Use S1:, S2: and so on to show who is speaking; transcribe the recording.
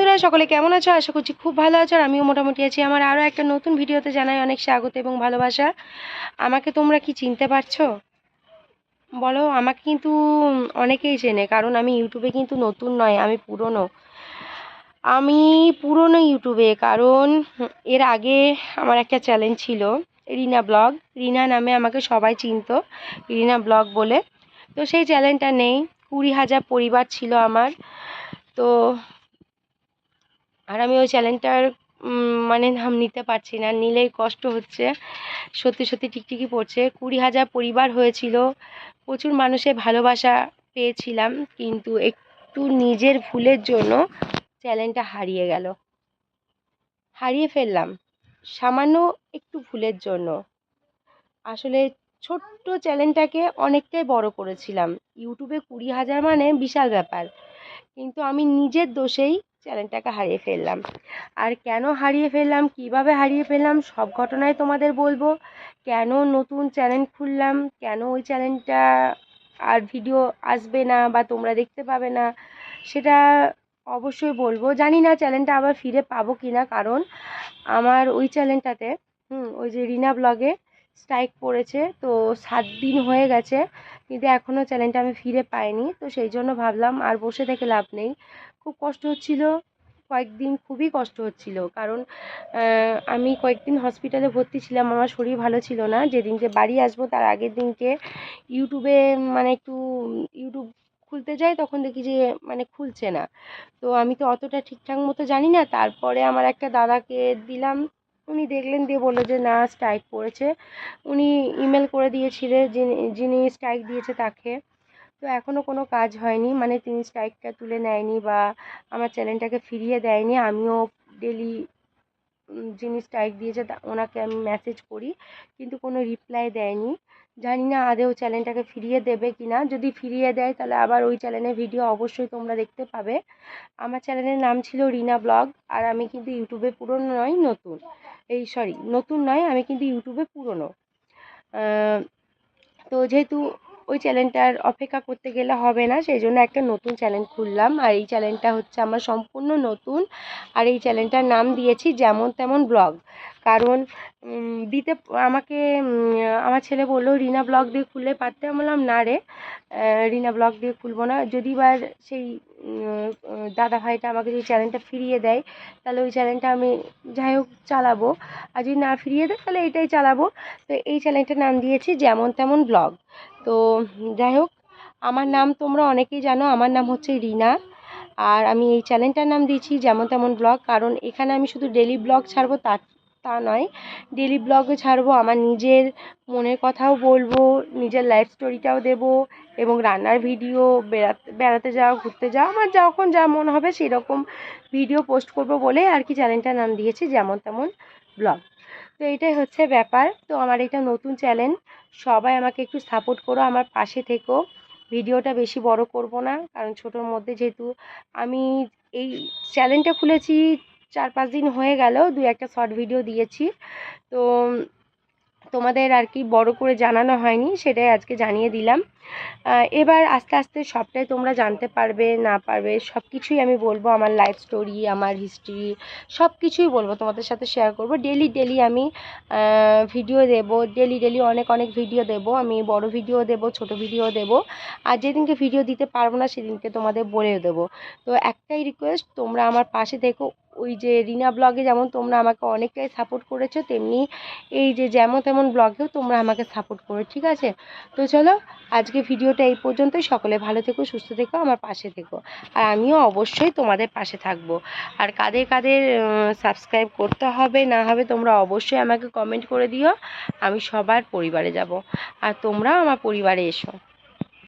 S1: বন্ধুরা, সকলে কেমন আছো? আশা করছি খুব ভালো আছো আর আমিও মোটামুটি আছি। আমার আরও একটা নতুন ভিডিওতে জানাই অনেক স্বাগত এবং ভালোবাসা। আমাকে তোমরা কি চিনতে পারছ? বলো, আমাকে কিন্তু অনেকেই চেনে, কারণ আমি ইউটিউবে কিন্তু নতুন নয়, আমি পুরনো। আমি পুরনো ইউটিউবে, কারণ এর আগে আমার একটা চ্যানেল ছিল, রিনা ব্লগ। রিনা নামে আমাকে সবাই চিনতো, রিনা ব্লগ বলে। তো সেই চ্যানেলটা নেই, কুড়ি হাজার পরিবার ছিল আমার। তো আর আমি ওই চ্যানেলটার মানে নাম নিতে পারছি না, নিলেই কষ্ট হচ্ছে। সত্যি সত্যি টিকটিকি পড়ছে। কুড়ি হাজার পরিবার হয়েছিল। প্রচুর মানুষের ভালোবাসা পেয়েছিলাম, কিন্তু একটু নিজের ভুলের জন্য চ্যানেলটা হারিয়ে গেল। হারিয়ে ফেললাম। সামান্য একটু ভুলের জন্য। আসলে ছোট্ট চ্যানেলটাকে অনেকটাই বড় করেছিলাম। ইউটিউবে কুড়ি হাজার মানে বিশাল ব্যাপার। কিন্তু আমি নিজের দোষেই চ্যানেলটাকে হারিয়ে ফেললাম। আর কেন হারিয়ে ফেললাম? কীভাবে হারিয়ে ফেললাম? সব ঘটনাই তোমাদের বলব। কেন নতুন চ্যানেল খুললাম? কেন ওই চ্যানেলটা আর ভিডিও আসবে না বা তোমরা দেখতে পাবে না? সেটা অবশ্যই বলব। জানি না চ্যানেলটা আবার ফিরে পাবো কি না কারণ আমার ওই চ্যানেলটাতে, হুম, ওই যে রিনা ব্লগে স্ট্রাইক পড়েছে। তো সাত দিন হয়ে গেছে, কিন্তু এখনও চ্যানেলটা আমি ফিরে পাইনি। তো সেই জন্য ভাবলাম আর বসে থেকে লাভ নেই। খুব কষ্ট হচ্ছিল, কয়েকদিন খুবই কষ্ট হচ্ছিল। কারণ আমি কয়েকদিন হসপিটালে ভর্তি ছিলাম, আমার শরীর ভালো ছিল না। যেদিনকে বাড়ি আসব, তার আগের দিনকে ইউটিউবে মানে একটু ইউটিউব খুলতে যাই, তখন দেখি যে মানে খুলছে না। তো আমি তো অতটা ঠিকঠাক মতো জানি না। তারপরে আমার একটা দাদাকে দিলাম। উনি দেখলেন, দিয়ে বলল যে, না স্ট্রাইক পড়েছে। উনি ইমেল করে দিয়েছিলেন, যিনি যিনি স্ট্রাইক দিয়েছে তাকে। তো এখনও কোনো কাজ হয়নি। মানে তিনি স্ট্রাইকটা তুলে নেয়নি বা আমার চ্যানেলটাকে ফিরিয়ে দেয়নি। আমিও ডেলি যিনি স্ট্রাইক দিয়েছে ওনাকে আমি মেসেজ করি, কিন্তু কোনো রিপ্লাই দেয়নি। জানি না আদেও চ্যানেলটাকে ফিরিয়ে দেবে কি না যদি ফিরিয়ে দেয়, তাহলে আবার ওই চ্যানেলের ভিডিও অবশ্যই তোমরা দেখতে পাবে। আমার চ্যানেলের নাম ছিল রিনা ব্লগ, আর আমি কিন্তু ইউটিউবে পুরনো নয়, নতুন। এই সরি নতুন নয়, আমি কিন্তু ইউটিউবে পুরনো। তো যেহেতু ওই চ্যানেলটার অপেক্ষা করতে গেলে হবে না, সেই জন্য একটা নতুন চ্যানেল খুললাম। আর এই চ্যানেলটা হচ্ছে আমার সম্পূর্ণ নতুন। আর এই চ্যানেলটার নাম দিয়েছি যেমন তেমন ব্লগ। কারণ দিতে, আমাকে আমার ছেলে বলল, রিনা ব্লগ দিয়ে খুললে পারতে? আমি বললাম, না রে রিনা ব্লগ দিয়ে খুলবো না। যদি বা সেই দাদা ভাইটা আমাকে যদি চ্যানেলটা ফিরিয়ে দেয়, তাহলে ওই চ্যানেলটা আমি যাই হোক চালাবো। আর যদি না ফিরিয়ে দেয়, তাহলে এইটাই চালাবো। তো এই চ্যানেলটার নাম দিয়েছি যেমন তেমন ব্লগ। তো যাই হোক, আমার নাম তোমরা অনেকেই জানো, আমার নাম হচ্ছে রিনা। আর আমি এই চ্যানেলটার নাম দিয়েছি যেমন তেমন ব্লগ, কারণ এখানে আমি শুধু ডেলি ব্লগ ছাড়বো তার তা নয় ডেলি ব্লগে ছাড়বো, আমার নিজের মনের কথাও বলব, নিজের লাইফ স্টোরিটাও দেবো, এবং রান্নার ভিডিও বেড়াতে বেড়াতে যাওয়া, ঘুরতে যাওয়া, আমার যখন যা মন হবে সেরকম ভিডিও পোস্ট করব বলে আর কি চ্যানেলটার নাম দিয়েছি যেমন তেমন ব্লগ। তো এটাই হচ্ছে ব্যাপার। তো আমার এটা নতুন চ্যানেল সবাই আমাকে একটু সাপোর্ট করো আমার পাশে থেকো। ভিডিওটা বেশি বড় করব না, কারণ ছোটোর মধ্যে যেহেতু আমি এই চ্যানেলটা খুলেছি চার পাঁচ দিন হয়ে গেল দু একটা শর্ট ভিডিও দিয়েছি। তো তোমাদের আর কি বড় করে জানানো হয়নি, সেটাই আজকে জানিয়ে দিলাম। এবার আস্তে আস্তে সবটাই তোমরা জানতে পারবে, না পারবে সব কিছুই আমি বলব আমার লাইফ স্টোরি আমার হিস্ট্রি সব কিছুই বলব, তোমাদের সাথে শেয়ার করব। ডেলি ডেলি আমি ভিডিও দেব ডেলি ডেলি অনেক অনেক ভিডিও দেব। আমি বড় ভিডিও দেব, ছোট ভিডিও দেব। আর যেদিনকে ভিডিও দিতে পারব না, সেদিনকে তোমাদের বলেও দেবো। তো একটাই রিকোয়েস্ট তোমরা আমার পাশে থেকো ওই যে রিনা ব্লগে যেমন তোমরা আমাকে অনেকটাই সাপোর্ট করেছ, তেমনি এই যে যেমন তেমন ব্লগেও তোমরা আমাকে সাপোর্ট করো, ঠিক আছে? তো চলো, আজকে ভিডিওটা এই পর্যন্তই। সকলে ভালো থেকো, সুস্থ থেকো, আমার পাশে থেকো। আর আমিও অবশ্যই তোমাদের পাশে থাকব। আর কাদের কাদের সাবস্ক্রাইব করতে হবে, না হবে, তোমরা অবশ্যই আমাকে কমেন্ট করে দিও। আমি সবার পরিবারে যাব। আর তোমরাও আমার পরিবারে এসো।